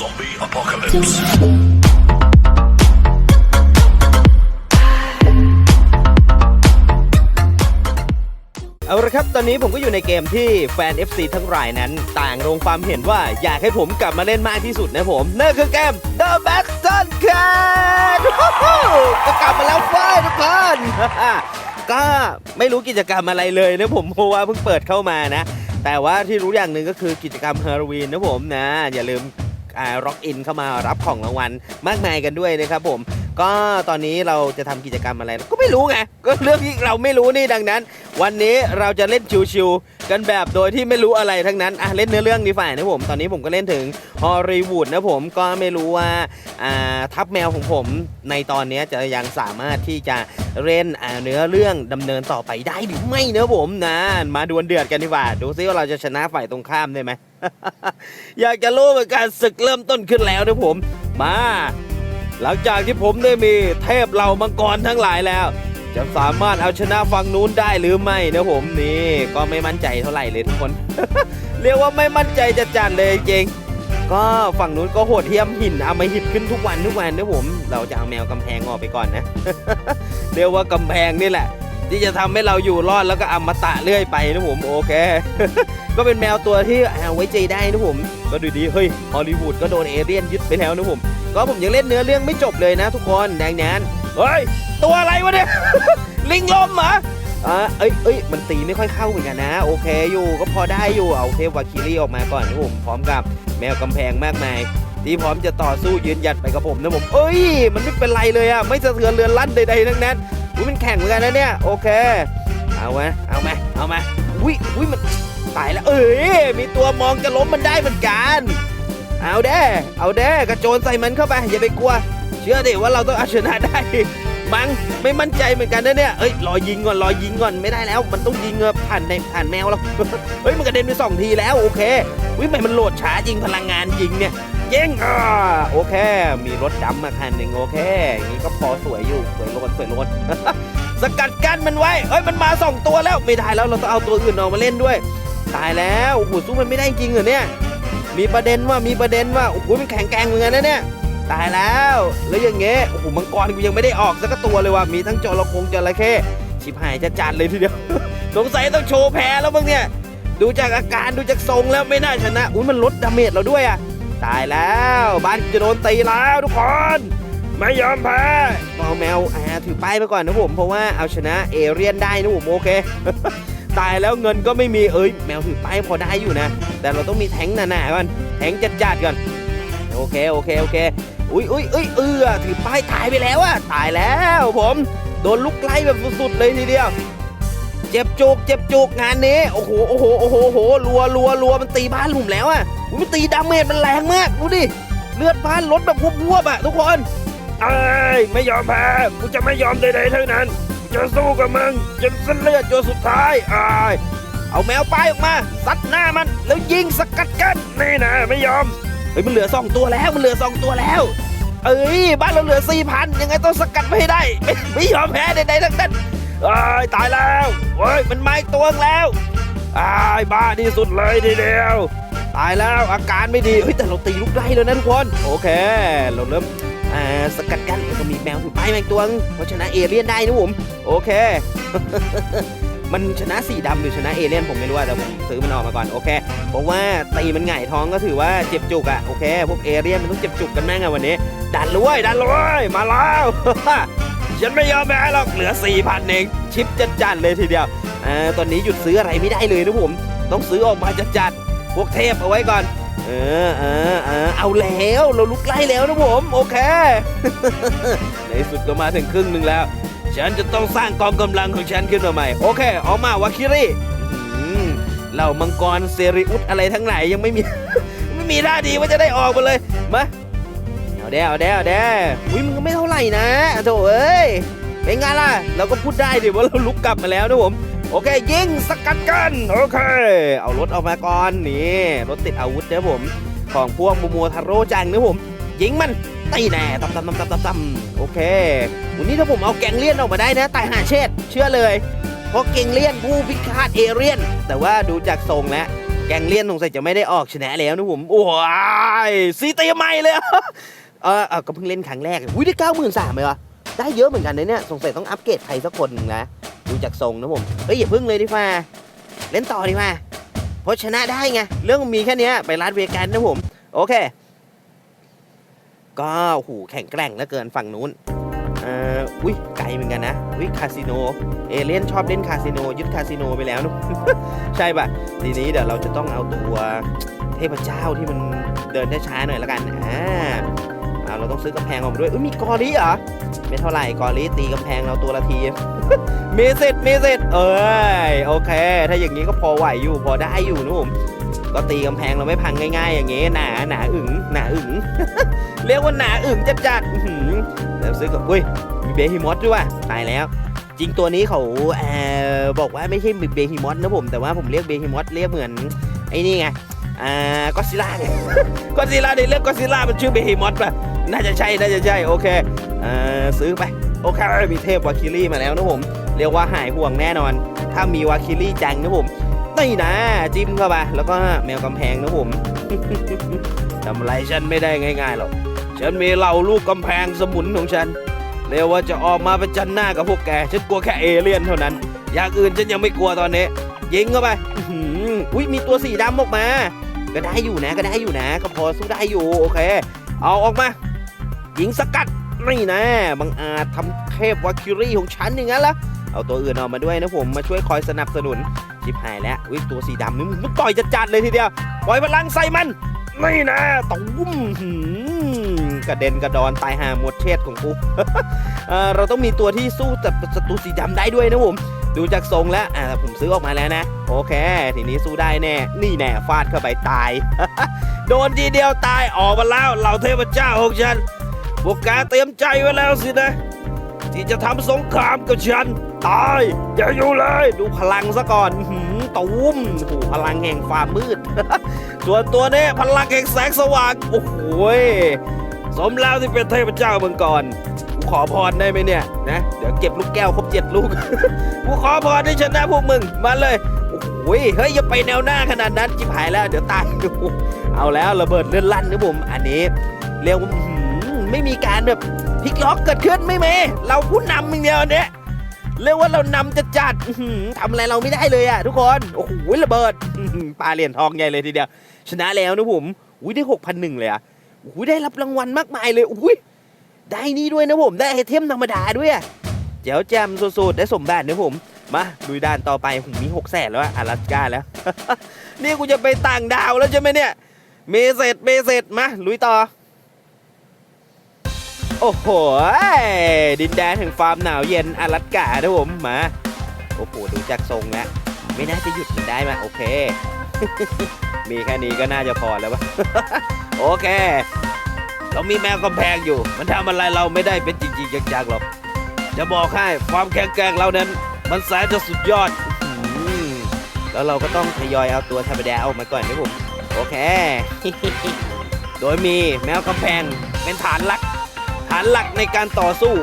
Zombie apocalypse. เอาละครับ ตอนนี้ผมก็อยู่ในเกมที่แฟน FC ทั้งหลายนั้น ต่างลงความเห็นว่าอยากให้ผมกลับมาเล่นมากที่สุดนะผม นั่นคือเกม The Back Sun Cat ก็กลับมาแล้วเฟ้ยทุกคนก็ไม่รู้กิจกรรมอะไรเลยนะผมเพราะว่าเพิ่งเปิดเข้ามานะแต่ว่าที่รู้อย่างหนึ่งก็คือกิจกรรมฮาโลวีนนะผมนะ อย่าลืม ร็อกอินเข้ามารับของรางวัลมากมายกันด้วยนะครับผมก็ตอนนี้เราจะทำกิจกรรมอะไร ก็ไม่รู้ไงก็เรื่องที่เราไม่รู้นี่ดังนั้น วันนี้เราจะเล่นชิวๆกันแบบโดยที่ไม่รู้อะไรทั้งนั้นอะเล่นเนื้อเรื่องดีฝ่ายนะผม ตอนนี้ผมก็เล่นถึงฮอลลีวูดนะผมก็ไม่รู้ว่าอ่าทัพแมวของผมในตอนนี้จะยังสามารถที่จะเล่นอาเนื้อเรื่องดำเนินต่อไปได้หรือไม่นะผมนะมาดวลเดือดกันดีกว่า ดูซิว่าเราจะชนะฝ่ายตรงข้ามได้ไหม อยากจะรู้เหมือนกันศึกเริ่มต้นขึ้นแล้วนะผม มา หลังจากที่ผมได้มีเทพเหล่ามังกรทั้งหลายแล้ว จะสามารถเอาชนะฝั่งนู้นได้หรือไม่นะผมนี่ก็ไม่มั่นใจเท่าไหร่เลยทุกคน เรียกว่าไม่มั่นใจจะจัดเลยจริงก็ฝั่งนู้นก็โหดเทียมหินเอามาหิดขึ้นทุกวันทุกวันนะผม เราจะเอาแมวกำแพงออกไปก่อนนะ เรียกว่ากำแพงนี่แหละ ที่จะทำให้เราอยู่รอดแล้วก็อมตะเรื่อยไปนะผมโอเค ก็เป็นแมวตัวที่เอาไว้ใจได้นะผม ก็ดูดีเฮ้ยฮอลลีวูดก็โดนเอเลี่ยนยึดไปแล้วนะผม ก็ผมยังเล่นเนื้อเรื่องไม่จบเลยนะทุกคนดังนั้นเฮ้ยตัวอะไรวะเนี่ยลิงลมเหรออ่าเอ้ยเอ้ยมันตีไม่ค่อยเข้าเหมือนกันนะ โอเคอยู่ก็พอได้อยู่เอาเทพวาคิรีออกมาก่อนนะผมพร้อมกับแมวกำแพงมากมายที่พร้อมจะต่อสู้ยืนหยัดไปกับผมนะผม เอ้ย มันไม่เป็นไรเลยอะไม่สะเทือนเรือนลั่นใดๆทั้งนั้น อุ้ยมันแข่งเหมือนกันนะเนี่ยโอเค เอาไหมเอาไหมเอาไหมอุ้ยอุ้ยมันตายแล้วเอ้ยมีตัวมองจะล้มมันได้เหมือนกัน เอาเด้เอาเด้กระโจนใส่มันเข้าไปอย่าไปกลัว เชื่อดิว่าเราต้องเอาชนะได้มังไม่มั่นใจเหมือนกันนะเนี่ย เอ้ยรอยิงก่อนรอยิงก่อนไม่ได้แล้ว มันต้องยิงเงผ่านในผ่านแมวแล้วเฮ้ยมันกระเด็นไปสองทีแล้วโอเค วิไม่มันโหลดช้าจริงพลังงานยิงเนี่ย เจ๊งอ่าโอเค มีรถดำมาคันหนึ่งโอเคอย่างนี้ก็พอสวยอยู่สวยโลดสวยโลดสกัดกั้นมันไว้เฮ้ยมันมาสองตัวแล้วไม่ได้แล้วเราต้องเอาตัวอื่นออกมาเล่นด้วย ตายแล้วโอ้โหสู้มันไม่ได้จริงเหรอเนี่ยมีประเด็นว่ามีประเด็นว่าโอ้โหมันแข็งแกร่งเหมือนกันนะเนี่ยตายแล้วแล้วอย่างเงี้ยโอ้โหมังกรกูยังไม่ได้ออกสักตัวเลยว่ะมีทั้งจระคงจระเข้ชิบหายจะจัดเลยทีเดียวสงสัยต้องโชว์แพ้แล้วมึงเนี่ยดูจากอาการดูจากทรงแล้วไม่น่าชนะอุ้ยมันลดดาเมจเราด้วยอะ ตายแล้ว บ้านกูจะโดนตีแล้วทุกคน ไม่ยอมแพ้เอาแมวอ่าถือป้ายไปก่อนนะผมเพราะว่าเอาชนะเอเรียนได้นะผมโอเคตายแล้วเงินก็ไม่มีเอ้ยแมวถือป้ายพอได้อยู่นะ แต่เราต้องมีแทงหนาๆก่อนแทงจัดๆก่อนโอเคโอเคโอเคอุ้ยอุ้ยอุ้ยเออถือป้ายตายไปแล้วอะตายแล้วผม โดนลุกไล่แบบสุดๆเลยทีเดียว เจ็บจุกเจ็บจุกงานนี้โอ้โหโอ้โหโอ้โหโอ้โหรัวรัวรัวมันตีบ้านผมแล้วอะอุ๊ยมันตีดาเมจมันแรงมากดูดิเลือดบ้านลดแบบพวบๆอะทุกคนเอ้ยไม่ยอมแพ้กูจะไม่ยอมใดๆทั้งนั้นกูจะสู้กับมึงจนเส้นเลือดจนสุดท้ายอ้ายเอาแมวป้ายออกมาซัดหน้ามันแล้วยิงสกัดกันนี่นะไม่ยอมเฮ้ยมันเหลือสองตัวแล้วมันเหลือสองตัวแล้ว เอ้ยบ้านเราเหลือสี่พันยังไงต้องสกัดไม่ให้ได้ไม่ไม่ยอมแพ้ใดๆทั้งนั้น เอ้ยตายแล้วเฮ้ยมันไมาอีกตัวแล้วอ้ายบ้าที่สุดเลยทีเดียว ตายแล้วอาการไม่ดีเฮ้ยแต่เราตีลูกไล่แล้วนะทุกคนโอเค เราเริ่มอ่าสกัดกันแล้วก็มีแมวถือป้ายมาอีกตัวงเพราะชนะเอเลี่ยนได้นะผมโอเค มันชนะสีดำหรือชนะเอเลี่ยนผมไม่รู้แต่ผมซื้อมันออกมาก่อนโอเคเพราะว่าตีมันหงายท้องก็ถือว่าเจ็บจุกอะโอเค พวกเอเลี่ยนมันต้องเจ็บจุกกันแม่งอะวันนี้ดันเลยเว้ยดันเลยเว้ยมาแล้ว ฉันไม่ยอมแพ้หรอกเหลือ4,000เองชิปจัดจัดๆเลยทีเดียวอ่าตอนนี้หยุดซื้ออะไรไม่ได้เลยนะผม ต้องซื้อออกมาจัดจัดๆพวกเทพเอาไว้ก่อน เออเออเออเอาแล้วเราลุกไล่แล้วนะผมโอเค ในสุดก็มาถึงครึ่งหนึ่งแล้ว ฉันจะต้องสร้างกองกำลังของฉันขึ้นมาใหม่โอเคออกมาวาคิริอื้อหือเหล่ามังกรเซริอุสอะไรทั้งหลายยังไม่มี ไม่มีท่าดีว่าจะได้ออกมาเลยมา เด้เอาเด้เอาเด้อุ้ยมันก็ไม่เท่าไหร่นะโถเอ้ยเป็นไงล่ะ เราก็พูดได้ดิว่าเราลุกกลับมาแล้วนะผมโอเค ยิงสกัดกันโอเค เอารถออกมาก่อนนี่รถติดอาวุธนะผมของพวกมูมัวทาโร่จังนะผมยิงมันตีแน่ตำตำตำตำตำตำโอเควันนี้ถ้าผมเอาแกงเลี่ยนออกมาได้นะตายหาเชษเชื่อเลยเพราะเกงเลี่ยนผู้พิฆาตเอเรียน แต่ว่าดูจากทรงแล้วแกงเลี่ยนสงสัยจะไม่ได้ออกชนะแล้วนะผมโอ้ยซีตีใหม่เลย เออเออก็เพิ่งเล่นครั้งแรกอุ้ยได้เก้าหมื่นสามเลยเหรอได้เยอะเหมือนกันนะเนี่ยสงสัยต้องอัปเกรดใครสักคนหนึ่งนะดูจากทรงนะผมเฮ้ยอย่าพึ่งเลยดีกว่าเล่นต่อดีกว่าเพราะชนะได้ไงเรื่องมีแค่นี้ไปลาสเวกัสนะผมโอเค ก็หูแข่งแกร่งเหลือเกินฝั่งนู้นเอ่ออุ้ยไกลเหมือนกันนะอุ้ยคาสิโนเอเลียนชอบเล่นคาสิโนยึดคาสิโนไปแล้วนะใช่ปะทีนี้เดี๋ยวเราจะต้องเอาตัวเทพเจ้าที่มันเดินช้าๆหน่อยละกันอ่า เราต้องซื้อกำแพงออกมาด้วยอุ้ยมีกอริเหรอไม่เท่าไหร่กอริตีกำแพงเราตัวละที มีสิทธิ์มีสิทธิ์เอ้ยโอเค ถ้าอย่างนี้ก็พอไหวอยู่พอได้อยู่นะผมก็ตีกำแพงเราไม่พังง่าย ๆ อย่างงี้หนาหนาอึ๋งหนาอึ๋งเรียกว่าหนาอึ๋งจัดๆแล้วซื้อกับอุ้ยมีเบฮิมอสด้วยว่ะตายแล้วจริงตัวนี้เขาเอ่อบอกว่าไม่ใช่เบฮิมอสนะผมแต่ว่าผมเรียกเบฮิมอสเรียกเหมือนไอ้นี่ไง อ่าก็ซิล่าไงก็ซิล่าในเรื่องก็ซิล่ามันชื่อเบฮิมอสป่ะ น่าจะใช่ น่าจะใช่ โอเคอ่าซื้อไป โอเค มีเทพวาคิลี่มาแล้วนะผม เรียกว่าหายห่วงแน่นอน ถ้ามีวาคิลี่จังนะผมนี่นะจิ้มเข้าไป แล้วก็แมวกำแพงนะผมทำไรฉันไม่ได้ง่ายๆหรอก ฉันมีเหล่าลูกกำแพงสมุนของฉันเรียกว่าจะออกมาประจันหน้ากับพวกแก ฉันกลัวแค่เอเลี่ยนเท่านั้น อย่างอื่นฉันยังไม่กลัวตอนนี้ ยิงเข้าไป อุ้ยมีตัวสีดำออกมา ก็ได้อยู่นะก็ได้อยู่นะ ก็พอสู้ได้อยู่โอเค เอาออกมายิงสกัดนี่นะบังอาจทำเทพวาคิรีของฉันอย่างนั้นละเอาตัวอื่นออกมาด้วยนะผมมาช่วยคอยสนับสนุนชิบหายแล้วอุ้ยตัวสีดำนี่มันต่อยจัดๆเลยทีเดียวปล่อยพลังใส่มันนี่นะตุ้มหืมกระเด็นกระดอนตายหาหมดเชษของกูเอ่อเราต้องมีตัวที่สู้กับศัตรูสีดำได้ด้วยนะผม ดูจากทรงแล้วอ่าผมซื้อออกมาแล้วนะ โอเค ทีนี้สู้ได้แน่ นี่แน่ฟาดเข้าไปตาย โดนทีเดียวตายออกมาแล้วเหล่าเทพเจ้าของฉันพวกแกเตรียมใจไว้แล้วสินะ ที่จะทำสงครามกับฉัน ตาย อย่าอยู่เลย ดูพลังซะก่อนหือตูมโอ้โหพลังแห่งความมืด ส่วนตัวนี้พลังแห่งแสงสว่าง โอ้โหยสมแล้วที่เป็นเทพเจ้าเมืองก่อน ขอพรได้ไหมเนี่ยนะเดี๋ยวเก็บลูกแก้วครบเจ็ดลูก กูขอพรให้ชนะพวกมึงมาเลยโอ้ยเฮ้ยอย่าไปแนวหน้าขนาดนั้นจิบหายแล้วเดี๋ยวตายเอาแล้วระเบิดเลื่อนลั่นนะผมอันนี้เรียกว่าไม่มีการแบบพลิกล็อกเกิดขึ้นไม่เมเราผู้นำอย่างเดียวเนี้ยเรียกว่าเรานำจะจัดทำอะไรเราไม่ได้เลยอะทุกคนโอ้โหระเบิดอื้อหือปาเหรียญทองใหญ่เลยทีเดียวชนะแล้วนะผมอุ้ยได้หกพันหนึ่งเลยอะอุ้ยได้รับรางวัลมากมายเลยอุ้ย ได้นี่ด้วยนะผม ได้ไอเทมธรรมดาด้วยอะเจ๋วแจมสุดๆได้สมบัตินะผม มาดูด้านต่อไปผมมีหกแสนแล้วอะอาสกาแล้ว นี่กูจะไปต่างดาวแล้วใช่ไหมเนี่ย เมเสร็จเมเสร็จมาลุยต่อ โอ้โห ดินแดนแห่งฟาร์มหนาวเย็นอาสกานะผมมา โอ้โหดูจากทรงแล้วไม่น่าจะหยุดมันได้มาโอเค มีแค่นี้ก็น่าจะพอแล้ววะโอเค เรามีแมวกำแพงอยู่ มันทำอะไรเราไม่ได้เป็นจริงๆจังๆหรอก จะบอกให้ความแข็งแกร่งเรานั้น มันแสนจะสุดยอดอแล้วเราก็ต้องทยอยเอาตัวธรรมดาออกมาก่อนนะผม โอเค โดยมีแมวกำแพงเป็นฐานหลัก ฐานหลักในการต่อสู้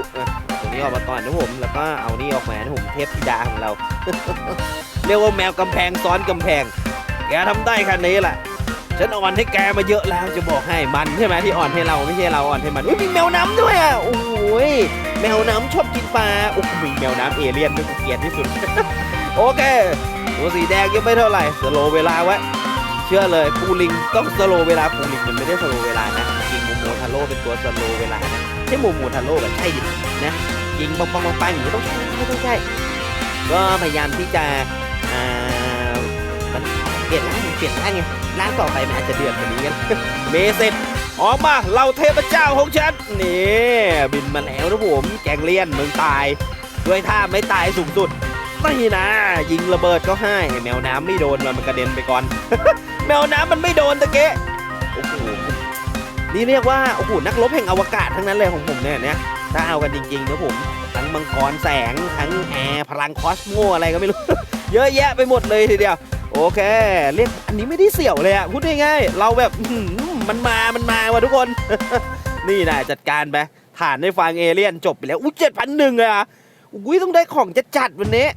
ตัวนี้ออกมาก่อนนะผม แล้วก็เอานี่ออกมานะผมเทพธิดาของเรา เรียกว่าแมวกำแพงซ้อนกำแพง แกทำได้แค่นี้แหละ ฉันอ่อนให้แกมาเยอะแล้วจะบอกให้มันใช่ไหมที่อ่อนให้เราไม่ใช่เราอ่อนให้มันอุ้ยมีแมวน้ำด้วยอะโอ้ยแมวน้ำชอบกินปลาโอ้โหมีแมวน้ำเอเลี่ยนด้วยกูเกลียดที่สุด โอเคตัวสีแดงยังไม่เท่าไหร่สโลเวลาไว้เชื่อเลยปูลิงต้องสโลเวลาปูลิงมันไม่ได้สโลเวลานะจริงโมโมทาโร่เป็นตัวสโลเวลานะใช่โมโมทาโร่แบบใช่ดินะยิงปังปังปังปังอย่างนี้ต้องใช่ไม่ต้องใช่ก็พยายามที่จะ เปลี่ยนร่างเปลี่ยนร่างไงร่างต่อไปมันอาจจะเดือดกว่านี้กันเมเสร็จออกมาเราเทพเจ้าของฉันนี่บินมาแล้วนะผมแกงเลียนมึงตาย ด้วยท่าไม่ตายสูงสุดนี่นะ ยิงระเบิดก็ให้แมวน้ำไม่โดนมันกระเด็นไปก่อน แมวน้ำมันไม่โดนตะเกะโอ้โหนี่เรียกว่าโอ้โหนักรบแห่งอวกาศทั้งนั้นเลยของผมเนี่ยเนี่ยถ้าเอากันจริงๆนะผมทั้งมังกรแสงทั้งแอร์พลังคอสโมอะไรก็ไม่รู้ เยอะแยะไปหมดเลยทีเดียว โอเคเรียกอันนี้ไม่ได้เสี่ยวเลยอะพูดง่ายๆเราแบบมันมามันมาว่ะทุกคน นี่นะจัดการไปฐานในฟังเอเลี่ยนจบไปแล้วอุ้ยเจ็ดพันหนึ่งเลยอะอุ้ยต้องได้ของจะจัดวันนี้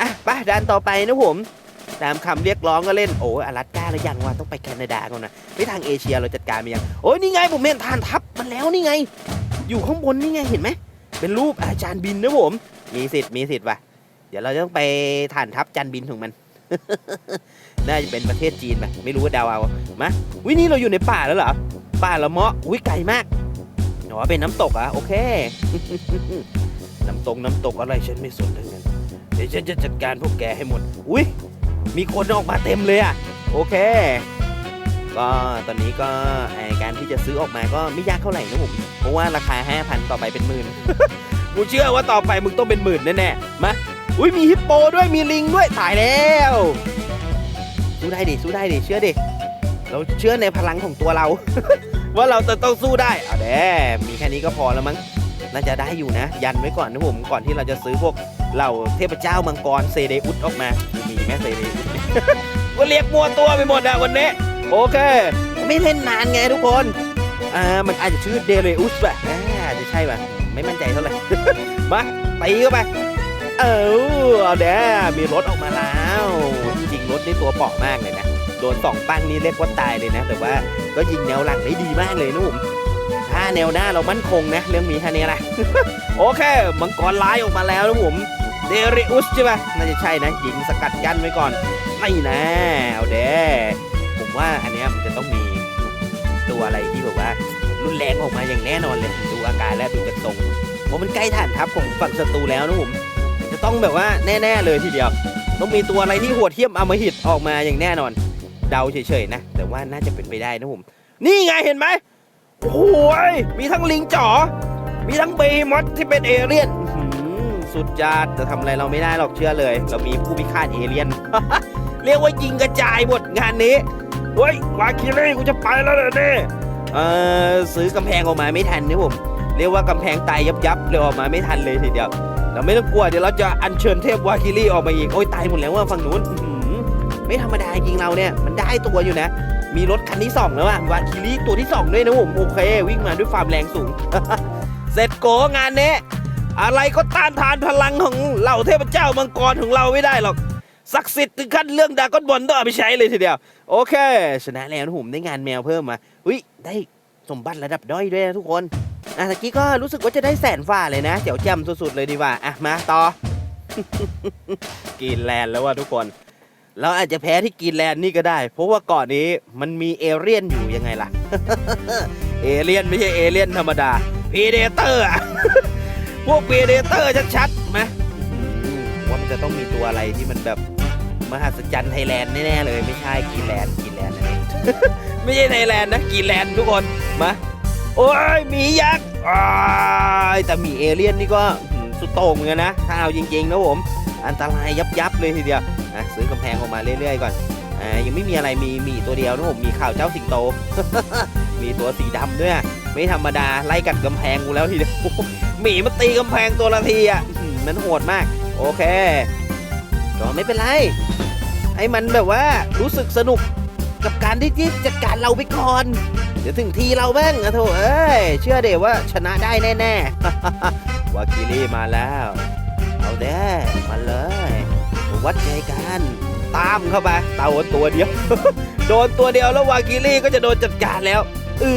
อะไปด้านต่อไปนะผมตามคำเรียกร้องก็เล่นโอ้ยอลาสก้าแล้วยังว่าต้องไปแคนาดาก่อนนะไปทางเอเชียเราจัดการไปยังโอ้ยนี่ไงผมเห็นฐานทัพมันแล้วนี่ไง อยู่ข้างบนนี่ไงเห็นไหมเป็นรูปอาจารย์บินนะผม มีสิทธิ์มีสิทธิ์ว่ะเดี๋ยวเราจะต้องไปฐานทัพจานบินของมัน น่าจะเป็นประเทศจีนไปไม่รู้ว่าเดาวเอามาวินี่เราอยู่ในป่าแล้วเหรอ ป่าละเมาะวิไกลมากอ๋อเป็นน้ำตกอะโอเค น้ำตกน้ำตกอะไรฉันไม่สนทั้งนั้น เดี๋ยวฉันจะจัดการพวกแกให้หมด อุ้ยมีคนออกมาเต็มเลยอะ โอเค ก็ตอนนี้ก็ไอการที่จะซื้อออกมาก็ไม่ยากเท่าไหร่นะผม เพราะว่าราคา 5,000 ต่อไปเป็นหมื่นกูเชื่อว่าต่อไปมึงต้องเป็นหมื่นแน่ๆมา อุ้ยมีฮิปโปด้วยมีลิงด้วยตายแล้วสู้ได้ดิสู้ได้ดิเชื่อดิเราเชื่อในพลังของตัวเรา ว่าเราจะต้องสู้ได้เอาแด้มีแค่นี้ก็พอแล้วมั้งน่าจะได้อยู่นะ ยันไว้ก่อนนะผมก่อนที่เราจะซื้อพวกเหล่าเทพเจ้ามังกรเซเดอุสออกมามีไหมเซเดอุสก็เรียกมัวตัวไปหมดอะวันนี้โอเค ไม่เล่นนานไงทุกคนอ่ามันอาจจะชื่อเดเรอุสป่ะอ่าอาจจะใช่ป่ะไม่มั่นใจเท่าไหร่มาตีเข้าไป เออเอาเด้มีรถออกมาแล้วจริงรถนี่ตัวเปราะมากเลยนะโดนสองปั้งนี่เรียกว่าตายเลยนะ แต่ว่าก็ยิงแนวหลังได้ดีมากเลยนะผมถ้าแนวหน้าเรามั่นคงนะ เรื่องมีแค่นี้แหละโอเคมังกรร้ายออกมาแล้วนะผมเดริอุสใช่ปะน่าจะใช่นะยิงสกัดกั้นไว้ก่อนไม่นะเอาเด้ผมว่าอันเนี้ยมันจะต้องมีตัวอะไรที่แบบว่า รุนแรงออกมาอย่างแน่นอนเลยดูอาการแล้วดูจากทรงเพรามันใกล้ฐานทัพของฝั่งศัตรูแล้วนะผม จะต้องแบบว่าแน่ ๆ เลยทีเดียว ต้องมีตัวอะไรที่โหดเหี้ยมอมหิตออกมาอย่างแน่นอน เดาเฉยๆนะ แต่ว่าน่าจะเป็นไปได้นะผม นี่ไงเห็นไหมโอ้โหยมีทั้งลิงจ๋อ มีทั้งเบย์มอสที่เป็นเอเลี่ยนสุดจัดจะทำอะไรเราไม่ได้หรอกเชื่อเลย เรามีผู้พิฆาตเอเลี่ยน เรียกว่ายิงกระจายหมดงานนี้เฮ้ยวาคิรีกูจะไปแล้วเลยเนี่ยเออซื้อกำแพงออกมาไม่ทันนะผม เรียกว่ากำแพงตายยับยับๆเลยออกมาไม่ทันเลยทีเดียว เราไม่ต้องกลัวเดี๋ยวเราจะอัญเชิญเทพวาคิรีออกมาอีกโอ้ยตายหมดแล้วว่าฝั่งนู้นไม่ธรรมดาจริงเราเนี่ยมันได้ตัวอยู่นะ มีรถคันที่สองแล้วอะวาคิรีตัวที่สองด้วยนะผมโอเค วิ่งมาด้วยความแรงสูง เสร็จโกงานนี้อะไรก็ต้านทานพลังของเหล่าเทพเจ้ามังกรของเราไม่ได้หรอกศักดิ์สิทธิ์ถึงขั้นเรื่องดาก้อนบอลต้องเอาไปใช้เลยทีเดียว โอเค ชนะแล้วนะผมได้งานแมวเพิ่มมาอุ้ยได้สมบัติระดับด้อยด้วยนะทุกคน อะตะกี้ก็รู้สึกว่าจะได้แสนฝ่าเลยนะเดี๋ยวจำสุดๆเลยดีกว่าอะมาต่อ กรีนแลนด์แล้วว่าทุกคน เราอาจจะแพ้ที่กรีนแลนด์นี่ก็ได้ เพราะว่าเกาะนนี้มันมีเอเลี่ยนอยู่ยังไงล่ะ เอเลี่ยนไม่ใช่เอเลี่ยนธรรมดาพีเดเตอร์อะพวกพีเดเตอร์ชัดๆไหมอืมว่ามันจะต้องมีตัวอะไรที่มันแบบมหัศจรรย์ไทยแลนด์แน่ๆเลยไม่ใช่กรีนแลนด์กรีนแลนด์นั่นเองไม่ใช่ไทยแลนด์นะกรีนแลนด์ทุกคนมา โอ้ยหมียักษ์แต่หมีเอเลี่ยนนี่ก็สุดโต่งเหมือนกันนะ ถ้าเอาจริงๆนะผม อันตรายยับยับๆเลยทีเดียวนะซื้อกำแพงออกมาเรื่อยๆก่อนอ่ายังไม่มีอะไรมีหมีตัวเดียวนะผมมีข่าวเจ้าสิงโต มีตัวสีดำด้วยไม่ธรรมดาไล่กัดกำแพงกูแล้วทีเดียวหมีมันตีกำแพงตัวละทีอะมันโหดมาก โอเคก็ไม่เป็นไรให้มันแบบว่ารู้สึกสนุกกับการที่ที่จัดการเราไปก่อน เดี๋ยวถึงทีเราบ้างนะโถเอ้ย เชื่อเดี๋ยวว่าชนะได้แน่ๆวากิลี่มาแล้ว เอาเด้มาเลย วัดใจกัน ตามเข้าไปเต่าตัวเดียว โดนตัวเดียวแล้ววากิลี่ก็จะโดนจัดการแล้วเอ้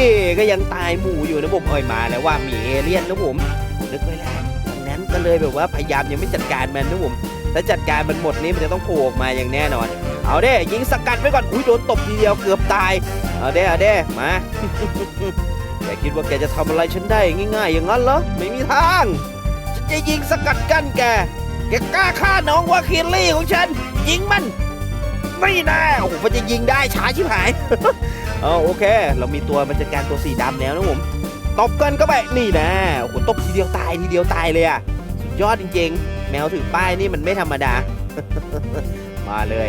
ยก็ยังตายหมู่อยู่นะผมเอ่ยมาแล้วว่ามีเอเลี่ยนนะผมผมนึกไว้แล้วดังนั้นก็เลยแบบว่าพยายามยังไม่จัดการมันนะผมถ้าจัดการมันหมดนี้มันจะต้องโผล่ออกมาอย่างแน่นอน เอาเด้ยิงสกัดไว้ก่อนอุ้ยโดนตบทีเดียวเกือบตาย เอาเด้เอาเด้มาแกคิดว่าแกจะทำอะไรฉันได้ง่ายๆ อย่างนั้นเหรอ ไม่มีทาง ฉันจะยิงสกัดกั้นแก แกกล้าฆ่าน้องวาคิลลี่ของฉัน ยิงมัน ไม่แน่โอ้โหมันจะยิงได้ช้าชิบหายเอาโอเค เรามีตัวมันจัดการตัวสีดำแล้วนะผมตบกันก็ไปนี่นะโอ้โหตบทีเดียวตายทีเดียวตายเลยอะสุดยอดจริงๆ แมวถือป้ายนี่มันไม่ธรรมดา มาเลย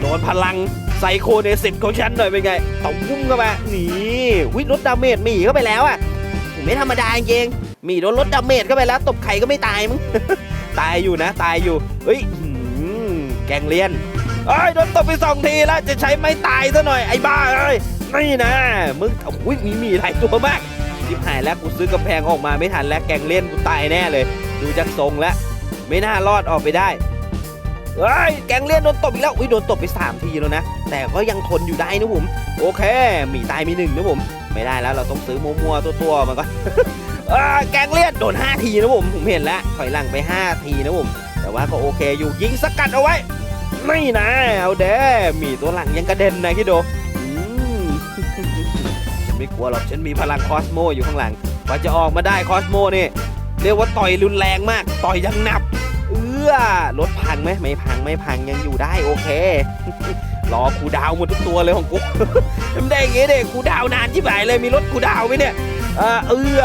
โดนพลังไซโคเนสิตของฉันหน่อยเป็นไงตบพุ่งเข้ามานี่วิลดดาเมจหมีเข้าไปแล้วอะไม่ธรรมดาจริงหมีโดนลดดาเมจเข้าไปแล้ว ตบไข่ก็ไม่ตายมึงตายอยู่นะ ตายอยู่เฮ้ยแกงเลียนเอ้ยโดนตบไปสองทีแล้วจะใช้ไม้ตายซะหน่อยไอ้บ้าเอ้ยนี่นะมึงโอ้ยมีหมีหลายตัวมากทิบหายแล้วกูซื้อกำแพงออกมาไม่ทันแล้วแกงเลียนกูตายแน่เลย ดูจากทรงแล้วไม่น่ารอดออกไปได้ เฮ้ยแกงเลียนโดนตบอีกแล้วอุ้ยโดนตบไปสามทีแล้วนะ แต่ก็ยังทนอยู่ได้นะผม โอเค มีตายมีหนึ่งนะผม ไม่ได้แล้วเราต้องซื้อมัวๆตัวๆมันก็อ่าแกงเลียนโดน 5 ทีนะผม ผมเห็นแล้วถอยหลังไป 5 ทีนะผม แต่ว่าก็โอเคอยู่ยิงสกัดเอาไว้ ไม่นะเอาเด้มีตัวหลังยังกระเด็นนะคิดดูอืมฉันไม่กลัวหรอกฉันมีพลังคอสโมอยู่ข้างหลังกว่าจะออกมาได้คอสโมนี่เรียกว่าต่อยรุนแรงมาก ต่อยยังหนับ เอื้อรถพังไหมไม่พังไม่พังยังอยู่ได้โอเค รอคูดาวหมดทุกตัวเลยของกูทำได้อย่างงี้เด็กูดาวนานที่ไหนเลยมีรถกูดาวไหมเนี่ยเออเอื้อ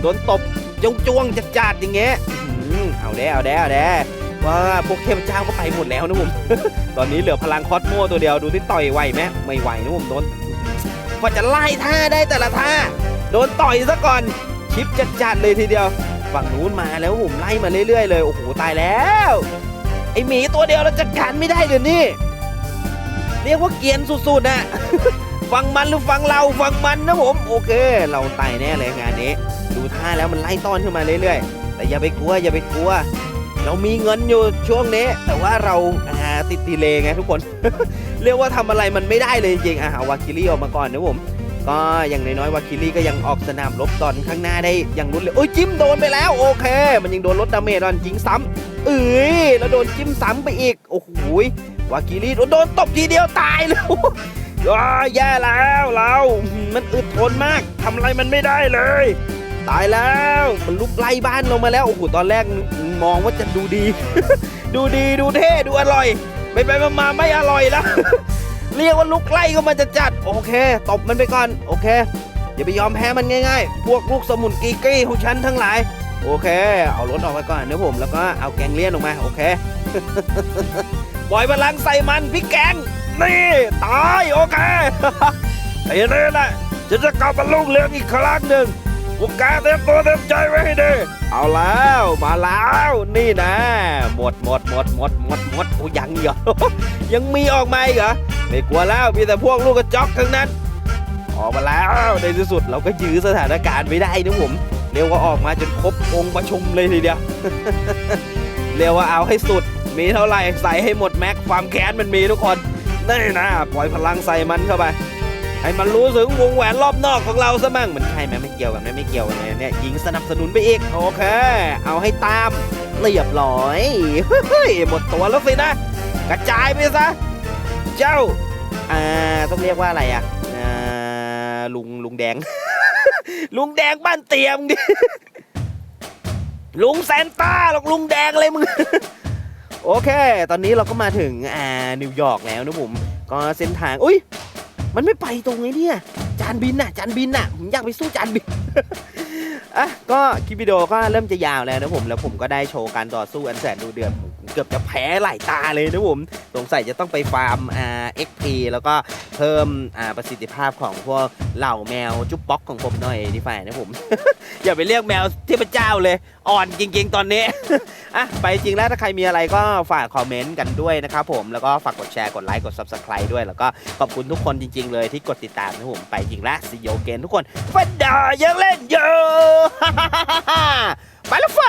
โดนตบจงจวงจัดจัดๆอย่างเงี้ยเอาแด้เอาแด้เอาแด้ว่าพวกเทพเจ้าก็ไปหมดแล้วนะผม ตอนนี้เหลือพลังคอสโมตัวเดียวดูที่ต่อยไหวไหมไม่ไหวนะผมโดนกว่าจะไล่ท่าได้แต่ละท่า โดนต่อยซะก่อนชิปจัดจัดๆเลยทีเดียว ฝั่งนู้นมาแล้วผมไล่มาเรื่อยๆเลยโอ้โหตายแล้ว ไอหมีตัวเดียวเราจัดการไม่ได้เลยนี่ เรียกว่าเกียนสุดๆนะฟังมันหรือฟังเราฟังมันนะผมโอเค เราตายแน่เลยงานนี้ ดูท่าแล้วมันไล่ต้อนขึ้นมาเรื่อยๆ แต่อย่าไปกลัวอย่าไปกลัว เรามีเงินอยู่ช่วงนี้ แต่ว่าเราติดดีเลยไงทุกคน เรียกว่าทำอะไรมันไม่ได้เลยจริงๆอะเอาวาคิลี่ออกมาก่อนนะผม ก็อย่างน้อยๆวาคิลี่ก็ยังออกสนามรบตอนข้างหน้าได้อย่างรุนแรงโอ้ยจิ้มโดนไปแล้วโอเค มันยังโดนลดดาเมจตอนยิงซ้ำเอ้ยแล้วโดนจิ้มซ้ำไปอีกโอ้โหวาคิลี่โดนตบทีเดียวตายเลยว้าแย่แล้วเรามันอึดทนมากทำอะไรมันไม่ได้เลย ตายแล้วมันลุกไล่บ้านลงมาแล้วโอ้โหตอนแรกมองว่าจะดูดี ดูดีดูเท่ดูอร่อยไปไปมามาไม่อร่อยแล้ว เรียกว่าลุกไล่ก็มันจะจัด โอเค ตบมันไปก่อน โอเค อย่าไปยอมแพ้มันง่ายๆ พวกลูกสมุนกีกี้ของฉันทั้งหลาย โอเค เอารถออกไปก่อนนะผม แล้วก็เอาแกงเลี้ยนออกมา โอเคปล่อยพลังใส่มันพี่แกง นี่ตายโอเคไอ้นี่แหละฉันจะกลับมาลุ่งเรืองอีกครั้งหนึ่งพวกแกเตรียมตัวเตรียมใจไว้ให้ดีเอาแล้วมาแล้วนี่นะ หมดหมดหมดหมดหมดหมดโอ้ยังเหรอยังมีออกมาอีกเหรอ ไม่กลัวแล้วมีแต่พวกลูกกระจอกทั้งนั้น ออกมาแล้วในที่สุดเราก็ยื้อสถานการณ์ไว้ได้นะผมเรียกว่าออกมาจนครบองค์ประชุมเลยทีเดียวเรียกว่าเอาให้สุด มีเท่าไหร่ใส่ให้หมดแม็กความแค้นมันมีทุกคนนี่นะปล่อยพลังใส่มันเข้าไปให้มันรู้ถึงวงแหวนรอบนอกของเราซะมั่งมันใช่ไหมไม่เกี่ยวกันไหมไม่เกี่ยวกันเลยเนี่ยยิงสนับสนุนไปอีกโอเค เอาให้ตามเรียบร้อยเฮ้ยหมดตัวแล้วสินะ กระจายไปซะ เจ้า อ่า ต้องเรียกว่าอะไรอะ อ่า ลุง ลุงแดง ลุงแดงบ้านเตียมดิ ลุงแซนต้าหรอกลุงแดงเลยมึง โอเค ตอนนี้เราก็มาถึง อ่า นิวยอร์กแล้วนะผม ก็เส้นทาง อุ้ย มันไม่ไปตรงไอ้เนี่ยจานบินน่ะ จานบินน่ะ ผมอยากไปสู้จานบินอะก็คลิปวิดีโอก็เริ่มจะยาวแล้วนะผม แล้วผมก็ได้โชว์การต่อสู้อันแสนดูเดือด เกือบจะแพ้หลายตาเลยนะผมสงสัยจะต้องไปฟาร์มอ่า XP แล้วก็เพิ่มอ่าประสิทธิภาพของพวกเหล่าแมวจุ๊บป๊อกของผมหน่อยดีฝ่ายนะผม อย่าไปเรียกแมวเทพเจ้าเลย อ่อนจริง ๆ ตอนนี้อะไปจริงแล้วถ้าใครมีอะไรก็ฝากคอมเมนต์กันด้วยนะครับผมแล้วก็ฝากกดแชร์กดไลค์กด Subscribe ด้วย แล้วก็ขอบคุณทุกคนจริง ๆ เลยที่กดติดตามนะผมไปจริงแล้วซีโอเกนทุกคนฟันดายังเล่นเยอะไปแล้วไฟ